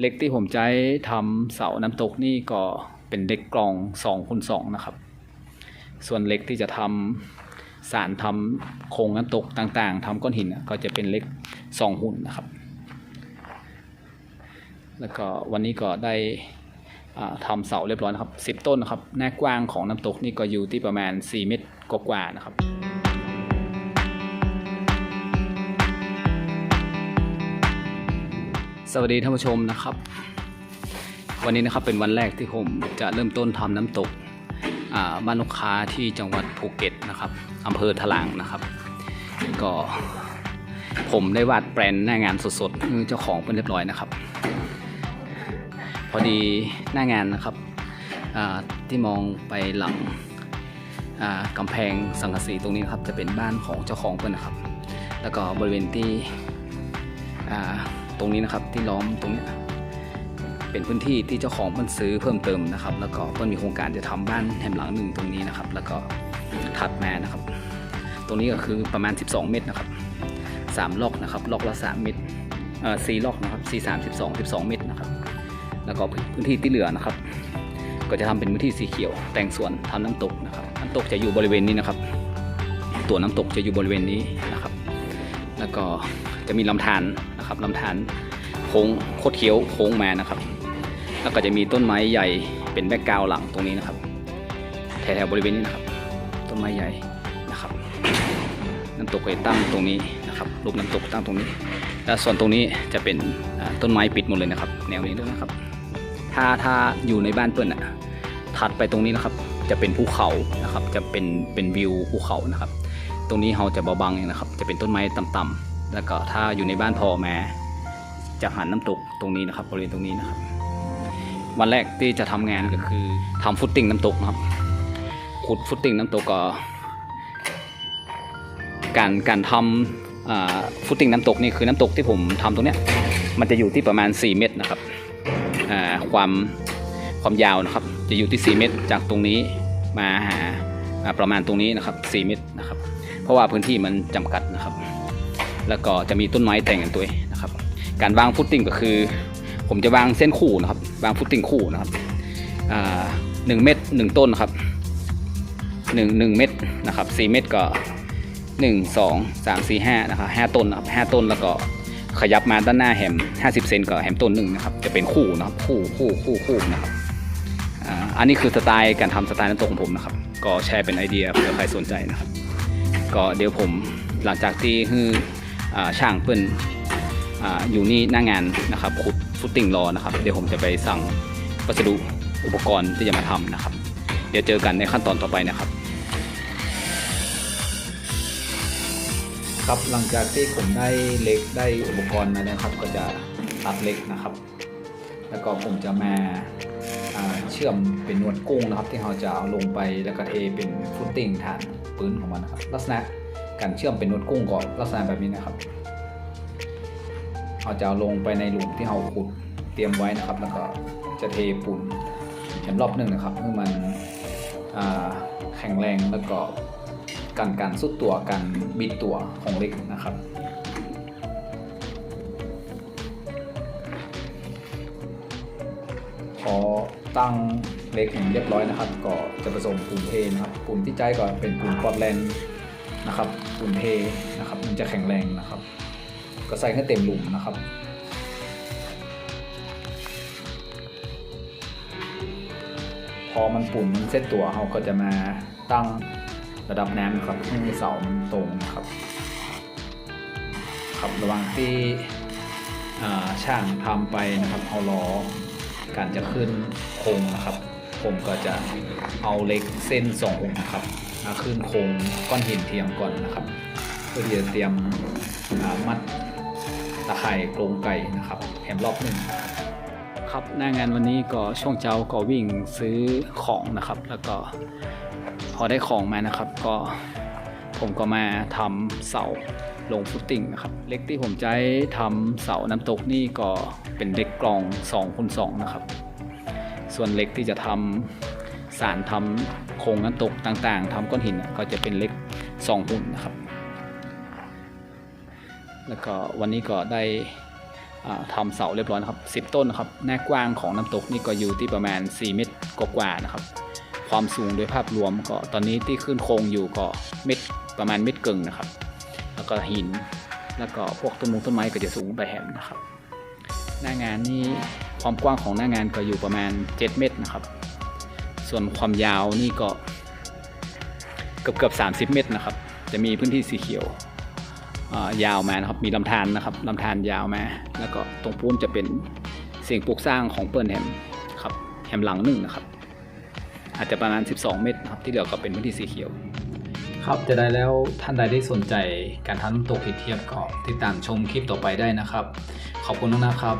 เล็กที่ผมใช้ทำเสาน้ำตกนี่ก็เป็นเล็กกลอง2คูณ2นะครับ ส่วนเล็กที่จะทำสารทำโครงน้ำตกต่างๆทำก้อนหินก็จะเป็นเล็ก2หุ่นนะครับ แล้วก็วันนี้ก็ได้อ่าทำเสาเรียบร้อยนะครับ 10 ต้นนะครับ หน้ากว้างของน้ำตกนี่ก็อยู่ที่ประมาณ 4 เมตรกว่าๆนะครับ สวัสดีท่านผู้ชมนะครับ วันนี้นะครับเป็นวันแรกที่ผมจะเริ่มต้นทำน้ำตกบ้านลูกค้าที่จังหวัดภูเก็ตนะครับอำเภอถลางนะครับ ก็ผมได้วาดแปลนหน้างานสดๆเจ้าของเป็นเรียบร้อยนะครับ พอดีหน้างานนะครับที่มองไปหลังอ่ากำแพงสังกะสีตรงนี้นะครับจะเป็นบ้านของเจ้าของเพื่อนนะครับ แล้วก็บริเวณที่ ตรงนี้นะครับที่ล้อมตรงนี้เป็นพื้นที่ที่เจ้าของเพิ่นซื้อเพิ่มเติมนะครับ แล้วก็เพิ่นมีโครงการจะทำบ้านแหมหลังหนึ่งตรงนี้นะครับ แล้วก็ถัดมานะครับ ตรงนี้ก็คือประมาณ 12 เมตรนะครับสามล็อกนะครับล็อกละ3เมตรเอ่อสี่ล็อกนะครับสี่สามสิบสองสิบสองเมตรนะครับ แล้วก็พื้นที่ที่เหลือนะครับ ก็จะทำเป็นพื้นที่สีเขียว แต่งสวนทำน้ำตกนะครับน้ำตกจะอยู่บริเวณนี้นะครับ ตัวน้ำตกจะอยู่บริเวณนี้นะครับ แล้วก็จะมีลำธาร นะครับลำธารโค้งโคดเคี้ยวโค้งมานะครับ แล้วก็จะมีต้นไม้ใหญ่เป็นแบ็กกราวหลังตรงนี้นะครับแถวๆบริเวณนี้นะครับ ต้นไม้ใหญ่นะครับน้ำตกก็จะตั้งตรงนี้นะครับรูปน้ำตกตั้งตรงนี้ และส่วนตรงนี้จะเป็นต้นไม้ปิดหมดเลยนะครับ แนวนี้ด้วยนะครับ ถ้าถ้าอยู่ในบ้านเปิ้ลอะถัดไปตรงนี้นะครับ จะเป็นภูเขานะครับ จะเป็นเป็นวิวภูเขานะครับ ตรงนี้เราจะเบาบางเองนะครับ จะเป็นต้นไม้ต่ำๆ แล้วก็ถ้าอยู่ในบ้านพอแม้จะหันน้ำตกตรงนี้นะครับบริเวณตรงนี้นะครับ วันแรกที่จะทำงานก็คือทำฟุตติ้งน้ำตกนะครับขุดฟุตติ้งน้ำตกก็การการทำอ่าฟุตติ้งน้ำตกนี่คือน้ำตกที่ผมทำตรงเนี้ยมันจะอยู่ที่ประมาณ 4 เมตรนะครับความความยาวนะครับ จะอยู่ที่ 4 เมตร จากตรงนี้มาหาประมาณตรงนี้นะครับ 4 เมตรนะครับ เพราะว่าพื้นที่มันจำกัดนะครับ แล้วก็จะมีต้นไม้แต่งกันตัวนะครับ การวางฟุตติ้งก็คือ ผมจะวางเส้นคู่นะครับ วางฟุตติ้งคู่นะครับหนึ่งเมตรหนึ่งต้นนะครับหนึ่งหนึ่งเมตรนะครับสี่เมตรก็หนึ่งสองสามสี่ห้านะครับห้าต้นนะครับห้าต้นแล้วก็ขยับมาด้านหน้าแหมห้าสิบเซนก็แหมต้นหนึ่งนะครับ จะเป็นคู่นะครับคู่คู่คู่คู่นะครับอันนี้คือสไตล์การทำสไตล์น้ำตกของผมนะครับ ก็แชร์เป็นไอเดียเผื่อใครสนใจนะครับ ก็เดี๋ยวผมหลังจากที่ฮือ ช่างเปิ้นออยู่นี่หน้างานนะครับขุดฟุตติ้งรอนะครับ เดี๋ยวผมจะไปสั่งวัสดุอุปกรณ์ที่จะมาทำนะครับ เดี๋ยวเจอกันในขั้นตอนต่อไปนะครับ ครับหลังจากที่ผมได้เล็กได้อุปกรณ์มาแล้วครับ ก็จะตัดเล็กนะครับ แล้วก็ผมจะมาอ่าเชื่อมเป็นนวดกุ้งนะครับ ที่เราจะเอาลงไปแล้วก็เทเป็นฟุตติ้งฐานปืนของมันนะครับลักษณะ การเชื่อมเป็นนวดกุ้งก็ลักษณะแบบนี้นะครับเราจะเอาลงไปในหลุมที่เราขุดเตรียมไว้นะครับ แล้วก็จะเทปูนแถมรอบหนึ่งนะครับเพื่อมันแข็งแรงแล้วก็การการสุดตัวการบิดตัวของเล็กนะครับพอตั้งเล็กอย่งเรียบร้อยนะครับ ก็จะผสมปูนเทนะครับปูนที่ใจก็เป็นปูนพอร์ตแลนด์นะครับ ปูนเทนะครับมันจะแข็งแรงนะครับ ก็ใส่ให้เต็มหลุมนะครับพอมันปุ่นมันเซตตัวเราก็จะมาตั้งระดับน้ำนะครับให้เสามันตรงนะครับ ครับระว่างที่ช่างทำไปนะครับเอาล้อการจะขึ้นโคงนะครับ ผมก็จะเอาเล็กเส้นสององค์ครับมาขึ้นโครงก้อนหินเทียมก่อนนะครับ เพื่อที่จะเตรียมอ่ามัดตะไคร่โครงไก่นะครับแถมรอบหนึ่งครับหน้างานวันนี้ก็ช่วงเช้าก็วิ่งซื้อของนะครับ แล้วก็พอได้ของมานะครับ ก็ผมก็มาทำเสาลงฟุตติ้งนะครับเล็กที่ผมใช้ทำเสาน้ำตกนี่ก็เป็นเล็กกลอง2คูณ2นะครับ ส่วนเหล็กที่จะทำสารทำโครงน้ำตกต่างๆทำก้อนหินก็จะเป็นเหล็ก2หุ่นนะครับ แล้วก็วันนี้ก็ได้อ่าทำเสาเรียบร้อยนะครับ 10 ต้นนะครับหน้ากว้างของน้ำตกนี่ก็อยู่ที่ประมาณ 4 เมตรกว่าๆนะครับ ความสูงโดยภาพรวมก็ตอนนี้ที่ขึ้นโครงอยู่ก็เม็ดประมาณเม็ดกึ่งนะครับ แล้วก็หิน แล้วก็พวกต้นมงต้นไม้ก็จะสูงไปแหมนะครับ หน้างานนี่ความกว้างของหน้างานก็อยู่ประมาณ 7 เมตรนะครับ ส่วนความยาวนี่ก็เกือบเกือบ30 เมตรนะครับ จะมีพื้นที่สีเขียวอ่ายาวมานะครับ มีลำธารนะครับลำธารยาวมา แล้วก็ตรงปูนจะเป็นสิ่งปลูกสร้างของเปิ้ลแฮมครับแฮมหลังหนึ่งนะครับ อาจจะประมาณ 12 เมตรนะครับ ที่เหลือก็เป็นพื้นที่สีเขียว ครับจะได้แล้วท่านใดที่สนใจการทำน้ำตกหินเทียบก็ติดตามชมคลิปต่อไปได้นะครับ ขอบคุณมากนะครับ